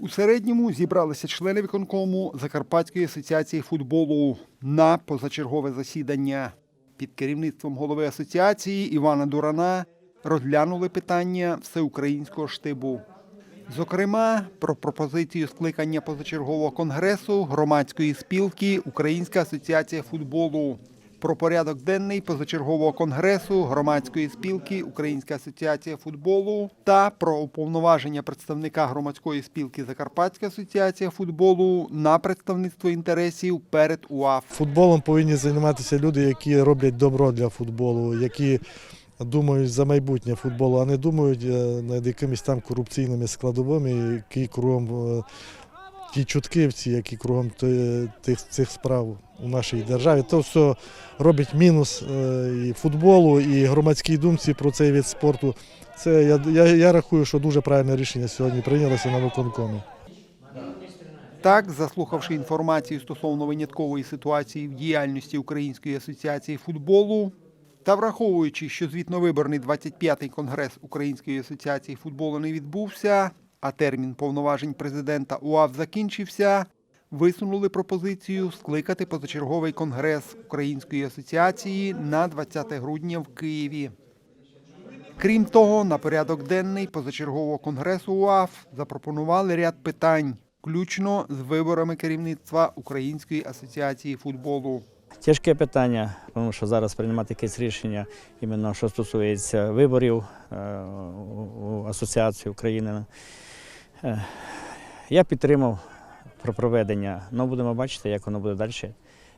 У середньому зібралися члени виконкому Закарпатської асоціації футболу на позачергове засідання. Під керівництвом голови асоціації Івана Дурана розглянули питання всеукраїнського штибу. Зокрема, про пропозицію скликання позачергового конгресу громадської спілки Українська асоціація футболу. Про порядок денний позачергового конгресу громадської спілки Українська асоціація футболу та про уповноваження представника громадської спілки Закарпатська асоціація футболу на представництво інтересів перед УАФ. Футболом повинні займатися люди, які роблять добро для футболу, які думають за майбутнє футболу, а не думають е, над якимись там корупційними складовими, які кругом ті чуткивці, які кругом тих цих справ у нашій державі. То все робить мінус е, і футболу, і громадській думці про цей вид спорту. Це я, я, я рахую, що дуже правильне рішення сьогодні прийнялося на виконкомі. Так, заслухавши інформацію стосовно виняткової ситуації в діяльності Української асоціації футболу та враховуючи, що звітновиборний 25-й конгрес Української асоціації футболу не відбувся, а термін повноважень президента УАФ закінчився, висунули пропозицію скликати позачерговий конгрес Української асоціації на 20 грудня в Києві. Крім того, на порядок денний позачергового конгресу УАФ запропонували ряд питань, включно з виборами керівництва Української асоціації футболу. Тяжке питання, тому що зараз приймати якесь рішення, іменно що стосується виборів е, Асоціації України. Е, Я підтримав про проведення, але будемо бачити, як воно буде далі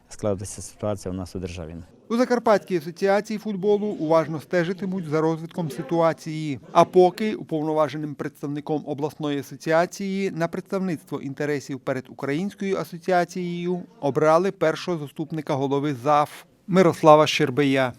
складатися ситуація у нас у державі. У Закарпатській асоціації футболу уважно стежитимуть за розвитком ситуації. А поки уповноваженим представником обласної асоціації на представництво інтересів перед Українською асоціацією обрали першого заступника голови ЗАФ Мирослава Щербея.